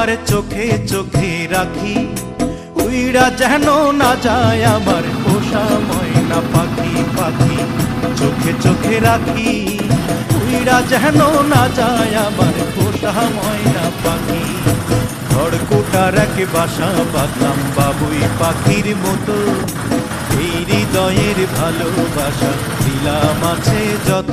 তার চোখে চোখে রাখি। উইরা যেন না যায় আমার পোষা ময়না পাখি পাখি। চোখে চোখে রাখি। উইরা যেন না যায় আমার পোষা ময়না পাখি। খড়কুটার এক বাসা বাঁধলাম বাবুই পাখির মতো। এই হৃদয়ের ভালোবাসা দিলাম আছে যত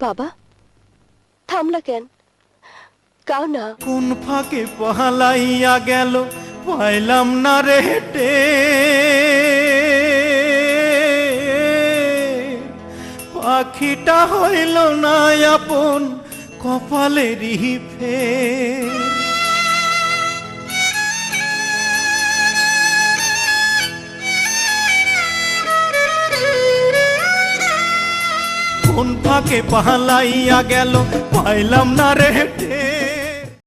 বাবা, থামলা কেন? কাও না? কোন ফাঁকে পহালাইয়া গেল, পাইলাম না রে হেটে। পাখিটা হইল না আপন কপালেরই ফের। কোন ফাঁকে পালাইয়া গেল পাইলাম না রে হেটে